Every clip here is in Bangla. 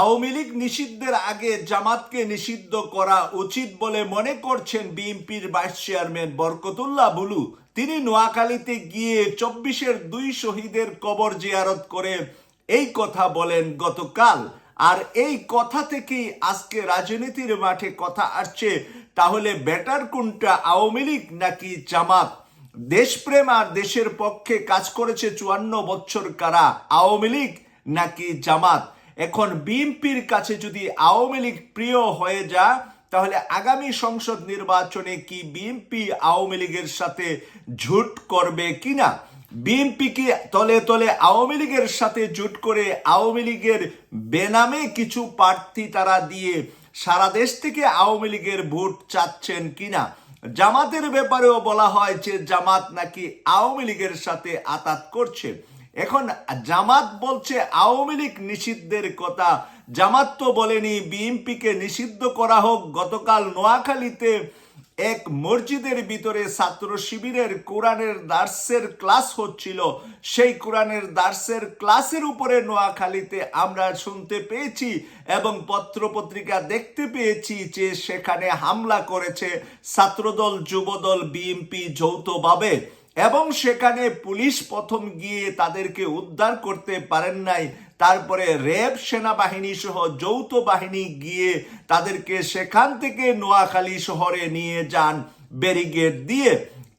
আওয়ামী লীগ নিষিদ্ধের আগে জামাতকে নিষিদ্ধ করা উচিত বলে মনে করছেন বিএনপির ভাইস চেয়ারম্যান বরকতুল্লাহ বুলু। তিনি নোয়াখালীতে গিয়ে চব্বিশের দুই শহীদের কবর জিয়ারত করে এই কথা বলেন গতকাল। আর এই কথা থেকেই আজকে রাজনীতির মাঠে কথা আসছে, তাহলে বেটার কোনটা, আওয়ামী লীগ নাকি জামাত? দেশপ্রেম আর দেশের পক্ষে কাজ করেছে চুয়ান্ন বছর কারা, আওয়ামী লীগ নাকি জামাত? এখন বিএনপির কাছে যদি আওয়ামী লীগ প্রিয় হয়ে যায় তাহলে আগামী সংসদ নির্বাচনে কি বিএনপি আওয়ামী লীগের সাথে ঝুট করবে কিনা? বিএনপি কি তলে তলে আওয়ামী লীগের সাথে জুট করে আওয়ামী লীগের বেনামে কিছু প্রার্থী তারা দিয়ে সারা দেশ থেকে আওয়ামী লীগের ভোট চাচ্ছেন কিনা? জামাতের ব্যাপারেও বলা হয় যে জামাত নাকি আওয়ামী লীগের সাথে আতাত করছে। এখন জামাত বলছে, আওয়ামী লীগ নিষিদ্ধের কথা। জামাত তো বলেনি, বিএনপিকে নিষিদ্ধ করা হোক। গতকাল নোয়াখালীতে এক মসজিদের ভিতরে ছাত্র শিবিরের কোরআনের দার্সের ক্লাস হচ্ছিল। সেই কোরআনের দার্সের ক্লাসের উপরে নোয়াখালীতে আমরা শুনতে পেয়েছি এবং পত্রপত্রিকা দেখতে পেয়েছি যে সেখানে হামলা করেছে ছাত্রদল, যুবদল, বিএনপি যৌথভাবে। এবং সেখানে পুলিশ প্রথম গিয়ে তাদেরকে উদ্ধার করতে পারেন নাই। তারপরে র্যাব সেনাবাহিনী সহ যৌথ বাহিনী গিয়ে তাদেরকে সেখান থেকে নোয়াখালী শহরে নিয়ে যান ব্যারিগেড দিয়ে।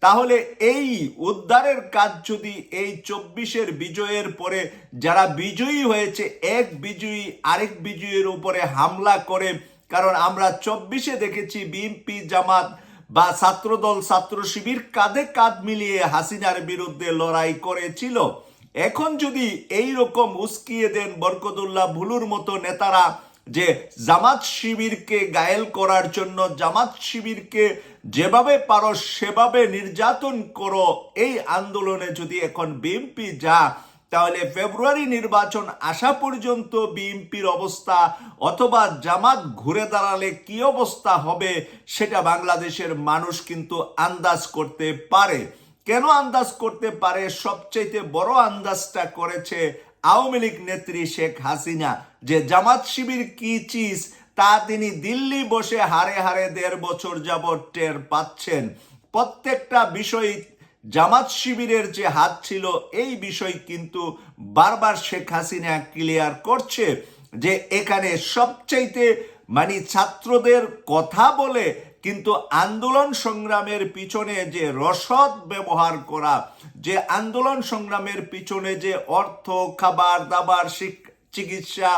তাহলে এই উদ্ধারের কাজ যদি এই চব্বিশের বিজয়ের পরে যারা বিজয়ী হয়েছে, এক বিজয়ী আরেক বিজয়ীর উপরে হামলা করে, কারণ আমরা চব্বিশে দেখেছি বিএনপি জামাত বা ছাত্রদল ছাত্র শিবির কাঁধে কাঁধ মিলিয়ে হাসিনার বিরুদ্ধে লড়াই করেছিল। এখন যদি এই রকম উস্কিয়ে দেন বরকতুল্লাহ ভুলুর মতো নেতারা যে জামাত শিবিরকে গায়েল করার জন্য, জামাত শিবিরকে যেভাবে পারো সেভাবে নির্যাতন করো, এই আন্দোলনে যদি এখন বিএনপি যা তাহলে ফেব্রুয়ারি নির্বাচন আসা পর্যন্ত বিএনপির অবস্থা অথবা জামাত ঘুরে দাঁড়ালে কি অবস্থা হবে সেটা বাংলাদেশের মানুষ কিন্তু আন্দাজ করতে পারে। কেন আন্দাজ করতে পারে? সবচাইতে বড় আন্দাজটা করেছে আওয়ামী লীগ নেত্রী শেখ হাসিনা। যে জামাত শিবির কি চিজ, তা তিনি দিল্লি বসে হারে হারে দেড় বছর যাবৎ টের পাচ্ছেন। প্রত্যেকটা বিষয় জামাত শিবিরের যে হাত ছিল, এই বিষয় কিন্তু বারবার শেখ হাসিনা ক্লিয়ার করছে যে এখানে সবচাইতে মানে ছাত্রদের কথা বলে কিন্তু আন্দোলন সংগ্রামের পিছনে যে রসদ ব্যবহার করা, যে আন্দোলন সংগ্রামের পিছনে যে অর্থ, খাবার, দাবার চিকিৎসা,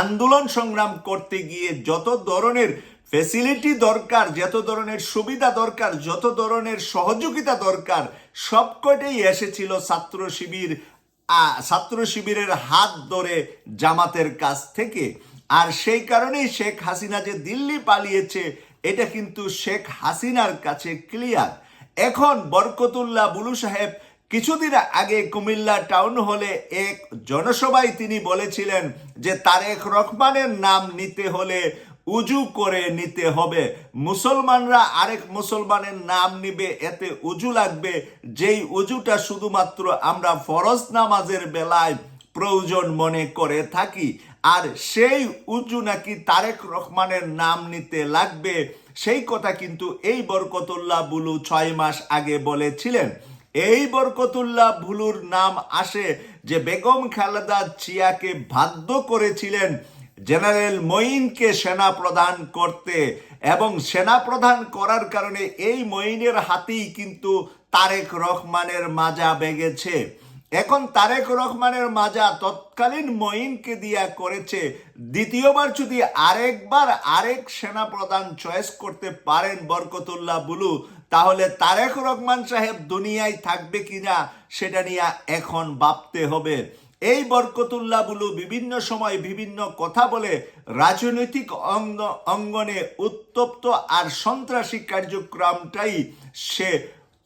আন্দোলন সংগ্রাম করতে গিয়ে যত ধরনের ফেসিলিটি দরকার, যত ধরনের সুবিধা দরকার, যত ধরনের সহযোগিতা দরকার সবকটাই এসেছিল ছাত্র শিবির ছাত্র শিবিরের হাত ধরে জামাতের কাছ থেকে। আর সেই কারণেই শেখ হাসিনা যে দিল্লি পালিয়েছে, এটা কিন্তু শেখ হাসিনার কাছে ক্লিয়ার এখন বরকতুল্লাহ বুলু সাহেব কিছুদিন আগে কুমিল্লা টাউন হলে এক জনসভায় তিনি বলেছিলেন যে তারেক রহমানের নাম নিতে হলে উজু করে নিতে হবে। মুসলমানরা আরেক মুসলমানের নাম নিবে, এতে উজু লাগবে। যেই উজুটা শুধুমাত্র আমরা ফরজ নামাজের বেলায় প্রয়োজন মনে করে থাকি, আর সেই উজু নাকি তারেক রহমানের নাম নিতে লাগবে, সেই কথা কিন্তু এই বরকতুল্লাহ বুলু ছয় মাস আগে বলেছিলেন। এই বরকতুল্লাহ ভুলুর নাম আসে যে বেগম খালেদা জিয়াকে বাধ্য করেছিলেন জেনারেল মঈনকে সেনা প্রদান করতে এবং সেনা প্রদান করার কারণে এই মঈনের হাতেই কিন্তু তারেক রহমানের মাজা বেগেছে। এখন তারেক রহমানের মাজা তৎকালীন মঈনকে দিয়া করেছে। দ্বিতীয়বার যদি আরেকবার আরেক সেনা প্রধান চয়েস করতে পারেন বরকতুল্লাহ বুলু, তাহলে তারেক রহমান সাহেব দুনিয়ায় থাকবে কিনা সেটা নিয়ে এখন ভাবতে হবে। এই বরকতুল্লাহ বুলু বিভিন্ন সময় বিভিন্ন কথা বলে রাজনৈতিক অঙ্গ, অঙ্গনে উত্তপ্ত আর সন্ত্রাসী কার্যক্রমটাই সে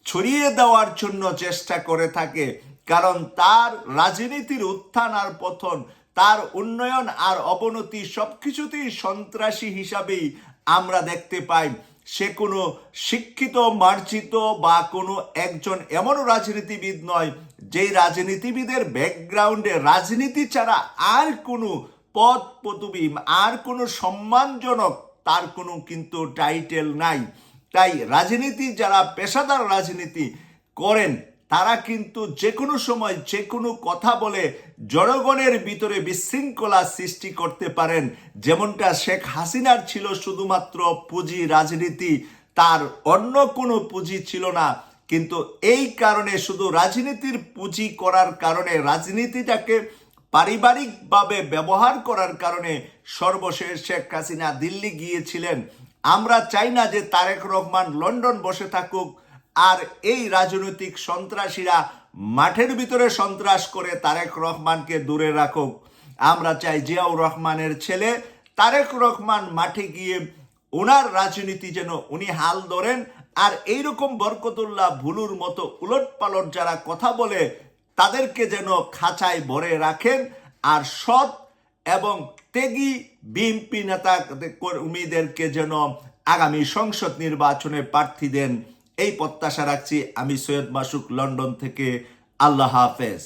ছড়িয়ে দেওয়ার জন্য চেষ্টা করে থাকে। কারণ তার রাজনীতির উত্থান আর পথন তার উন্নয়ন আর অবনতি সবকিছুতেই সন্ত্রাসী হিসাবেই আমরা দেখতে পাই। সে কোনো শিক্ষিত, মার্জিত বা কোনো একজন এমন রাজনীতিবিদ নয় যেই রাজনীতিবিদের ব্যাকগ্রাউন্ডে রাজনীতি ছাড়া আর কোনো পদ পদবি আর কোনো সম্মানজনক তার কোনো কিন্তু টাইটেল নাই। তাই রাজনীতি যারা পেশাদার রাজনীতি করেন, তারা কিন্তু যে কোনো সময় যে কোনো কথা বলে জনগণের ভিতরে বিশৃঙ্খলা সৃষ্টি করতে পারেন। যেমনটা শেখ হাসিনার ছিল শুধুমাত্র পুঁজি রাজনীতি, তার অন্য কোনো পুঁজি ছিল না। কিন্তু এই কারণে শুধু রাজনীতির পুঁজি করার কারণে, রাজনীতিটাকে পারিবারিকভাবে ব্যবহার করার কারণে সর্বশেষ শেখ হাসিনা দিল্লি গিয়েছিলেন। আমরা চাই না যে তারেক রহমান লন্ডন বসে থাকুক আর এই রাজনৈতিক সন্ত্রাসীরা মাঠের ভিতরে সন্ত্রাস করে তারেক রহমানকে দূরে রাখুক। আমরা চাই জিয়াউর রহমানের ছেলে তারেক রহমান মাঠে গিয়ে ওনার রাজনীতি যেন উনি হাল ধরেন আর এইরকম বরকতুল্লাহ ভুলুর মতো উলট পালট যারা কথা বলে, তাদেরকে যেন খাঁচায় ভরে রাখেন। আর সৎ এবং তেগি বিএনপি নেতা কর্মীদেরকে যেন আগামী সংসদ নির্বাচনে প্রার্থী দেন, এই প্রত্যাশা রাখছি আমি সৈয়দ মাসুক লন্ডন থেকে। আল্লাহ হাফেজ।